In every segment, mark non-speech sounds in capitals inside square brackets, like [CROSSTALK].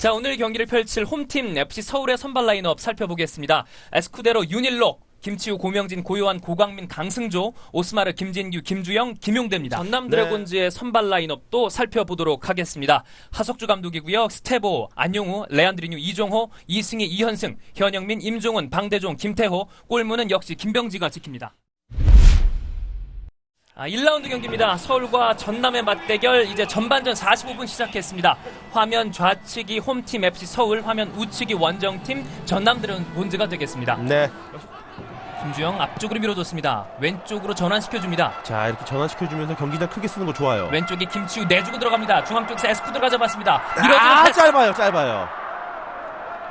자, 오늘 경기를 펼칠 홈팀 FC 서울의 선발 라인업 살펴보겠습니다. 에스쿠데로 윤일로, 김치우, 고명진, 고요한, 고광민, 강승조, 오스마르, 김진규, 김주영, 김용대입니다. 전남 드래곤즈의 선발 라인업도 살펴보도록 하겠습니다. 하석주 감독이고요. 스테보, 안용우, 레안드리뉴, 이종호, 이승희, 이현승, 현영민, 임종훈, 방대종, 김태호, 골문은 역시 김병지가 지킵니다. 아, 1라운드 경기입니다. 서울과 전남의 맞대결 이제 전반전 45분 시작했습니다. 화면 좌측이 홈팀 FC 서울, 화면 우측이 원정팀 전남 드래곤즈가 되겠습니다. 네. 김주영 앞쪽으로 밀어줬습니다. 왼쪽으로 전환시켜줍니다. 자, 이렇게 전환시켜주면서 경기장 크게 쓰는 거 좋아요. 왼쪽에 김치우 내주고 들어갑니다. 중앙 쪽에서 에스쿠드가 잡았습니다. 밀어주는 아, 패스. 짧아요, 짧아요.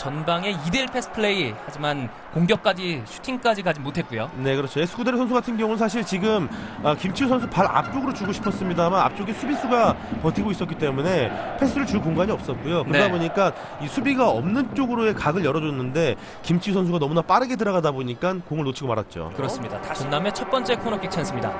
전방에 2대1 패스 플레이. 하지만 공격까지 슈팅까지 가지 못했고요. 네, 그렇죠. 에스쿠데르 선수 같은 경우는 사실 지금 아, 김치우 선수 발 앞쪽으로 주고 싶었습니다만 앞쪽에 수비수가 버티고 있었기 때문에 패스를 줄 공간이 없었고요. 그러다 네. 보니까 이 수비가 없는 쪽으로의 각을 열어줬는데 김치우 선수가 너무나 빠르게 들어가다 보니까 공을 놓치고 말았죠. 그렇습니다. 다시 전남의 첫 번째 코너킥 찬스입니다.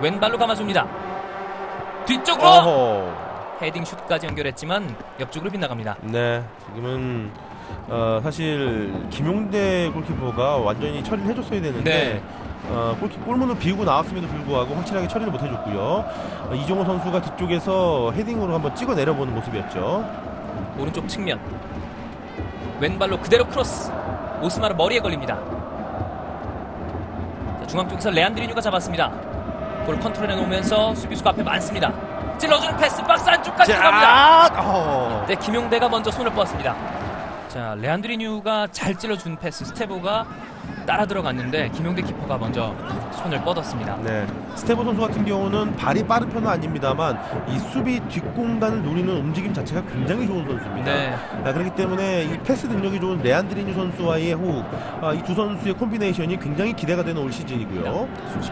왼발로 감아줍니다. 뒤쪽으로 어허. 헤딩 슛까지 연결했지만 옆쪽으로 빗나갑니다. 네, 지금은 어, 사실 김용대 골키퍼가 완전히 처리를 해줬어야 되는데 네. 어, 골키, 골문을 비우고 나왔음에도 불구하고 확실하게 처리를 못 해줬고요. 어, 이종호 선수가 뒤쪽에서 헤딩으로 한번 찍어 내려보는 모습이었죠. 오른쪽 측면 왼발로 그대로 크로스 오스마르 머리에 걸립니다 자, 중앙 쪽에서 레안드리뉴가 잡았습니다 볼 컨트롤해 놓으면서 수비수가 앞에 많습니다 찔러주는 패스 박스 안쪽까지 들어갑니다 어. 네 김용대가 먼저 손을 뻗습니다 자 레안드리뉴가 잘 찔러준 패스 스테보가 따라 들어갔는데 김용대 키퍼가 먼저 손을 뻗었습니다 네, 스테보 선수 같은 경우는 발이 빠른 편은 아닙니다만 이 수비 뒷공간을 노리는 움직임 자체가 굉장히 좋은 선수입니다. 네 아, 그렇기 때문에 이 패스 능력이 좋은 레안드리뉴 선수와의 호흡, 아, 이 두 선수의 콤비네이션이 굉장히 기대가 되는 올 시즌이고요.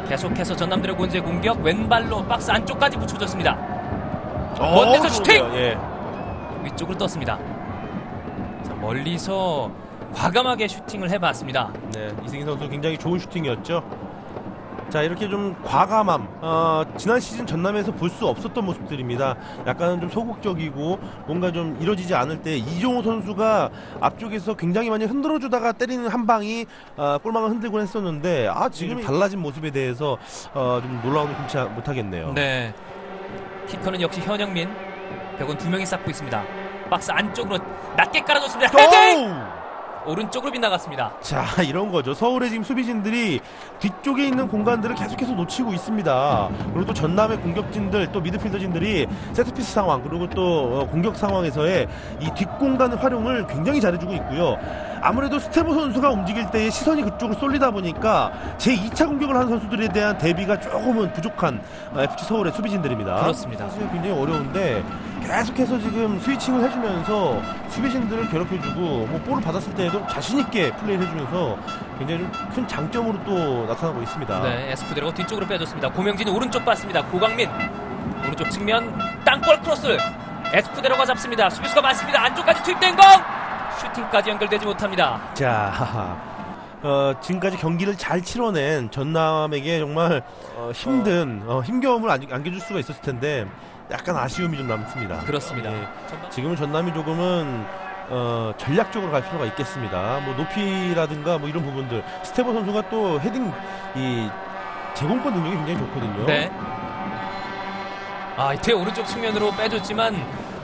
계속해서 전남 드래곤즈의 공격 왼발로 박스 안쪽까지 붙여줬습니다 어, 먼데서 슈팅! 좋은데요. 예. 위쪽으로 떴습니다. 자, 멀리서 과감하게 슈팅을 해봤습니다. 네, 이승희 선수 굉장히 좋은 슈팅이었죠. 자, 이렇게 좀 과감함, 어, 지난 시즌 전남에서 볼 수 없었던 모습들입니다. 약간은 좀 소극적이고 뭔가 좀 이루어지지 않을 때 이종호 선수가 앞쪽에서 굉장히 많이 흔들어 주다가 때리는 한 방이 어, 골망을 흔들곤 했었는데 아 지금 달라진 모습에 대해서 어, 좀 놀라움을 금치 못하겠네요. 네. 키커는 역시 현영민. 벽은 두 명이 쌓고 있습니다. 박스 안쪽으로 낮게 깔아줬습니다. 헤딩! 오! 오른쪽으로 빗나갔습니다. 자 이런 거죠 서울의 지금 수비진들이 뒤쪽에 있는 공간들을 계속해서 놓치고 있습니다 그리고 또 전남의 공격진들 또 미드필더진들이 세트피스 상황 그리고 또 어, 공격 상황에서의 이 뒷공간의 활용을 굉장히 잘해주고 있고요 아무래도 스테보 선수가 움직일 때의 시선이 그쪽으로 쏠리다 보니까 제 2차 공격을 하는 선수들에 대한 대비가 조금은 부족한 어, FC 서울의 수비진들입니다 그렇습니다. 사실 굉장히 어려운데 계속해서 지금 스위칭을 해주면서 수비진들을 괴롭혀주고 뭐 볼을 받았을 때에도 자신 있게 플레이를 해주면서 굉장히 좀큰 장점으로 또 나타나고 있습니다. 네, 에스쿠데로가 뒤쪽으로 빼줬습니다. 고명진이 오른쪽 봤습니다. 고광민. 오른쪽 측면 땅볼 크로스. 에스쿠데로가 잡습니다. 수비수가 많습니다. 안쪽까지 투입된 공! 슈팅까지 연결되지 못합니다. 자. [LAUGHS] 어, 지금까지 경기를 잘 치러낸 전남에게 정말 어, 힘든 어, 힘겨움을 안, 안겨줄 수가 있었을 텐데 약간 아쉬움이 좀 남습니다. 그렇습니다. 예. 지금은 전남이 조금은 어, 전략적으로 갈 필요가 있겠습니다. 뭐 높이라든가 뭐 이런 부분들 스테보 선수가 또 헤딩 이 제공권 능력이 굉장히 좋거든요. 네. 아, 이태 오른쪽 측면으로 빼줬지만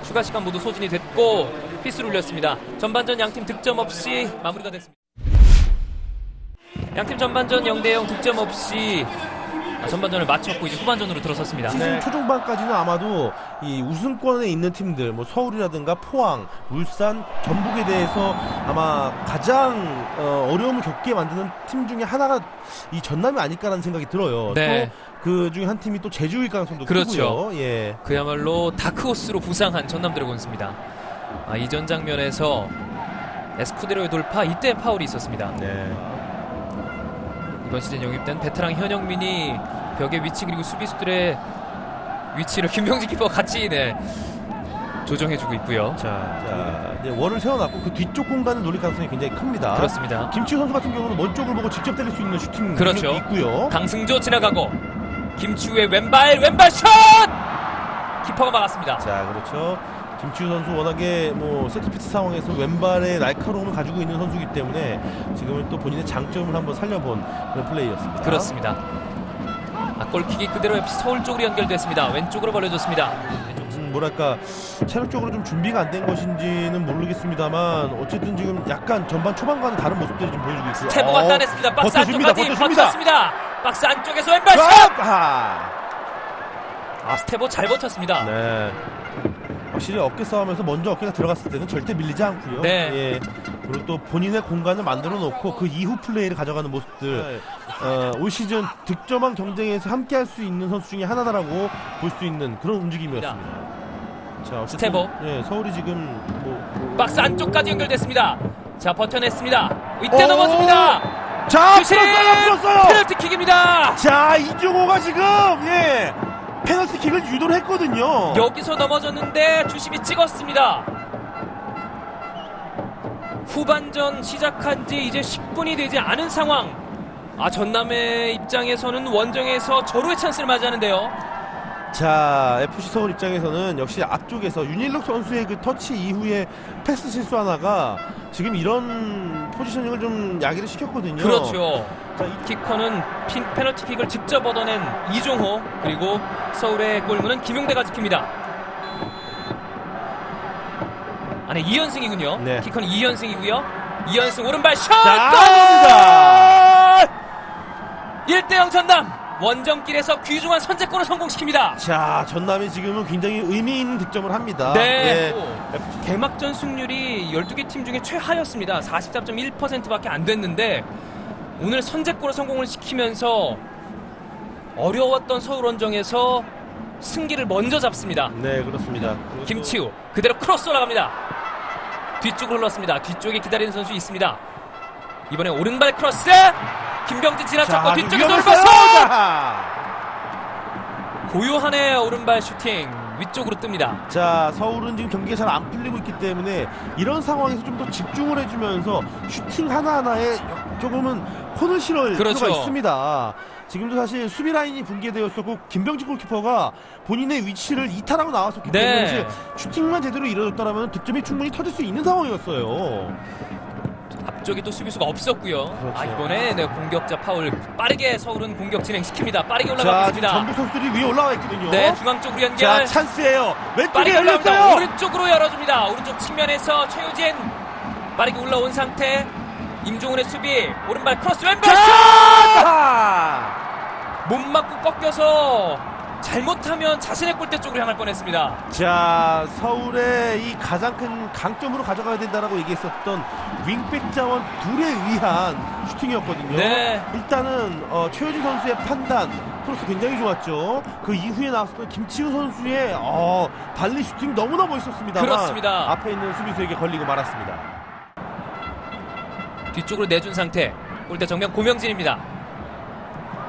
추가 시간 모두 소진이 됐고 피스를 올렸습니다. 전반전 양팀 득점 없이 마무리가 됐습니다. 양팀 전반전 0대 0 득점 없이 아, 전반전을 마쳤고 이제 후반전으로 들어섰습니다. 시즌 초중반까지는 아마도 이 우승권에 있는 팀들 뭐 서울이라든가 포항, 울산, 전북에 대해서 아마 가장 어, 어려움을 겪게 만드는 팀 중에 하나가 이 전남이 아닐까라는 생각이 들어요. 네. 또그 중에 한 팀이 또 제주일 가능성도 그렇죠. 크고요. 예. 그야말로 다크호스로 부상한 전남 드래곤스입니다. 아, 이전 장면에서 에스쿠데로의 돌파 이때 파울이 있었습니다. 네. 이번 시즌 영입된 베테랑 현영민이 벽의 위치 그리고 수비수들의 위치를 [LAUGHS] 김병지 키퍼 같이 네, 조정해주고 있고요. 자, 자 이제 원을 세워놨고 그 뒤쪽 공간을 노릴 가능성이 굉장히 큽니다. 그렇습니다. 김치우 선수 같은 경우는 먼 쪽을 보고 직접 때릴 수 있는 슈팅 그렇죠. 있고요. 강승조 지나가고 김치우의 왼발 왼발 슛! 키퍼가 막았습니다. 자, 그렇죠. 김치우 선수 워낙에 뭐 세트피스 상황에서 왼발의 날카로움을 가지고 있는 선수이기 때문에 지금은 또 본인의 장점을 한번 살려본 그런 플레이였습니다. 그렇습니다. 아, 골킥이 그대로 FC 서울 쪽으로 연결됐습니다. 왼쪽으로 벌려졌습니다. 음, 뭐랄까 체력적으로 좀 준비가 안 된 것인지는 모르겠습니다만 어쨌든 지금 약간 전반 초반과는 다른 모습들이 좀 보여주고 있어요. 스테보가 어, 따냈습니다. 박스 버텨줍니다, 안쪽까지 버텨줍니다. 버텼습니다. 박스 안쪽에서 왼발 슛! 아! 아, 스테보 잘 버텼습니다. 네. 확실히 어깨 싸움에서 먼저 어깨가 들어갔을 때는 절대 밀리지 않고요. 네. 예. 그리고 또 본인의 공간을 만들어 놓고 그 이후 플레이를 가져가는 모습들. 어, 올 시즌 득점왕 경쟁에서 함께 할 수 있는 선수 중에 하나다라고 볼 수 있는 그런 움직임이었습니다. 자, 어쨌든, 스테보. 예, 서울이 지금 뭐 박스 안쪽까지 연결됐습니다. 자, 버텨냈습니다. 이때 오! 넘어집니다. 자, 슛이 풀었어요, 풀었어요. 페널티킥입니다. 자, 이종호가 지금 예. 페널티킥을 유도를 했거든요. 여기서 넘어졌는데 주심이 찍었습니다. 후반전 시작한 지 이제 10분이 되지 않은 상황. 아, 전남의 입장에서는 원정에서 절호의 찬스를 맞이하는데요. 자, FC 서울 입장에서는 역시 앞쪽에서 윤일록 선수의 그 터치 이후에 패스 실수 하나가 지금 이런 포지셔닝을 좀 야기를 시켰거든요. 그렇죠. 자, 이- 키커는 핀, 페널티킥을 직접 얻어낸 이종호 그리고 서울의 골문은 김용대가 지킵니다. 안에 이현승이군요. 네. 키커는 이현승이고요. 이현승 오른발 슛! 자, 골! 1대0 전남 원정길에서 귀중한 선제골을 성공시킵니다. 자, 전남이 지금은 굉장히 의미 있는 득점을 합니다. 네. 예. 개막전 승률이 12개 팀 중에 최하였습니다. 44.1%밖에 안 됐는데 오늘 선제골을 성공을 시키면서 어려웠던 서울 원정에서 승기를 먼저 잡습니다. 네, 그렇습니다. 김치우 그대로 크로스 올라갑니다. 뒤쪽으로 흘렀습니다. 뒤쪽에 기다리는 선수 있습니다. 이번에 오른발 크로스 김병진 지나쳤고 자, 뒤쪽에서. 오른발 슛! 자, 고요한의 오른발 슈팅 위쪽으로 뜹니다. 자, 서울은 지금 경기가 잘 안 풀리고 있기 때문에 이런 상황에서 좀 더 집중을 해주면서 슈팅 하나하나에 조금은 혼을 실을 그렇죠. 필요가 있습니다. 지금도 사실 수비 라인이 붕괴되었었고 김병진 골키퍼가 본인의 위치를 이탈하고 나왔었기 네. 때문에 사실 슈팅만 제대로 이루어졌다면 득점이 충분히 터질 수 있는 상황이었어요. 앞쪽에 또 수비수가 없었고요. 그렇죠. 아 이번에 네, 공격자 파울 빠르게 서울은 공격 진행시킵니다. 빠르게 자, 있습니다. 전북 선수들이 위에 올라와 있거든요. 네 중앙 쪽으로 자, 연결. 찬스예요. 왼쪽에. 열렸어요. 오른쪽으로 열어줍니다. 오른쪽 측면에서 최우진 빠르게 올라온 상태. 임종훈의 수비 오른발 크로스 왼발 슛! 자! 못 맞고 꺾여서 잘못하면 자신의 골대 쪽으로 향할 뻔했습니다. 자, 서울의 이 가장 큰 강점으로 가져가야 된다라고 얘기했었던 윙백 자원 둘에 의한 슈팅이었거든요. 네. 일단은 어, 최효진 선수의 판단, 크로스 굉장히 좋았죠. 그 이후에 나왔었던 김치우 선수의 어, 발리 슈팅 너무나 멋있었습니다. 그렇습니다. 앞에 있는 수비수에게 걸리고 말았습니다. 뒤쪽으로 내준 상태. 골대 정면 고명진입니다.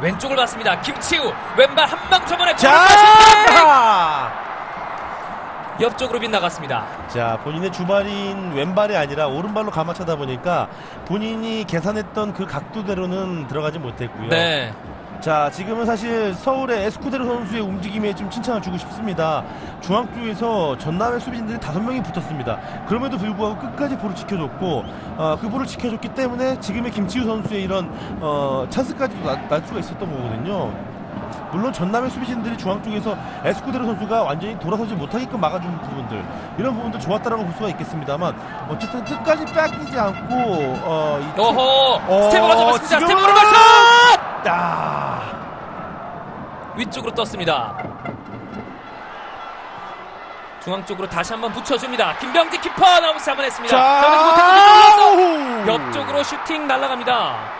왼쪽을 봤습니다. 김치우 왼발 한방 쳐보내 자! 옆쪽으로 빗나갔습니다. 자, 본인의 주발인 왼발이 아니라 오른발로 감아차다 보니까 본인이 계산했던 그 각도대로는 들어가지 못했고요. 네. 자, 지금은 사실 서울의 에스쿠데로 선수의 움직임에 좀 칭찬을 주고 싶습니다. 중앙 쪽에서 전남의 수비진들이 다섯 명이 붙었습니다. 그럼에도 불구하고 끝까지 볼을 지켜줬고, 어, 그 볼을 지켜줬기 때문에 지금의 김치우 선수의 이런 어, 찬스까지도 날, 날 수가 있었던 거거든요. 물론 전남의 수비진들이 중앙 쪽에서 에스쿠데로 선수가 완전히 돌아서지 못하게끔 막아준 부분들 이런 부분도 좋았다라고 볼 수가 있겠습니다만 어쨌든 끝까지 뺏기지 않고 어, 이 오호 어, 스텝으로. 지금은- 스텝으로 발사 아, 위쪽으로 떴습니다. 중앙 쪽으로 다시 한번 붙여줍니다. 김병지 키퍼 나오면서. 잡아지 자, 옆쪽으로 슈팅 날아갑니다.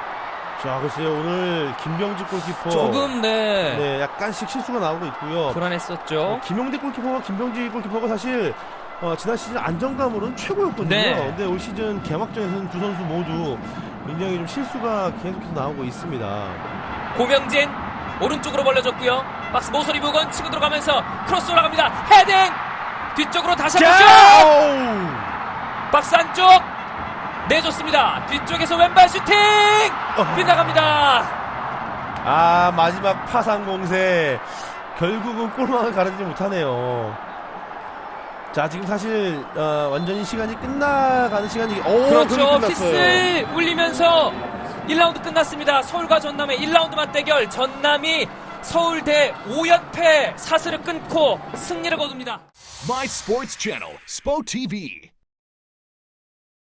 자, 글쎄요 오늘 김병직 골키퍼 조금 네, 네 약간씩 실수가 나오고 있고요. 불안했었죠. 어, 김용대 골키퍼와 김병지 골키퍼가 사실 어, 지난 시즌 안정감으로는 최고였거든요. 네. 근데 올 시즌 개막전에서는 두 선수 모두 굉장히 좀 실수가 계속해서 나오고 있습니다. 고명진 오른쪽으로 벌려줬고요. 박스 모서리 부근 치고 들어가면서 크로스 올라갑니다. 헤딩 뒤쪽으로 다시 한번 슛! 박스 안쪽 내줬습니다. 뒤쪽에서 왼발 슈팅 어. 빗나갑니다. 아 마지막 파상 공세 결국은 골망을 가르지 못하네요. 자 지금 사실 어, 완전히 시간이 끝나가는 시간이 오 그렇죠. 휘슬 울리면서 1라운드 끝났습니다. 서울과 전남의 1라운드 맞대결. 전남이 서울 대 5연패 사슬을 끊고 승리를 거둡니다. My Sports Channel, SPO TV.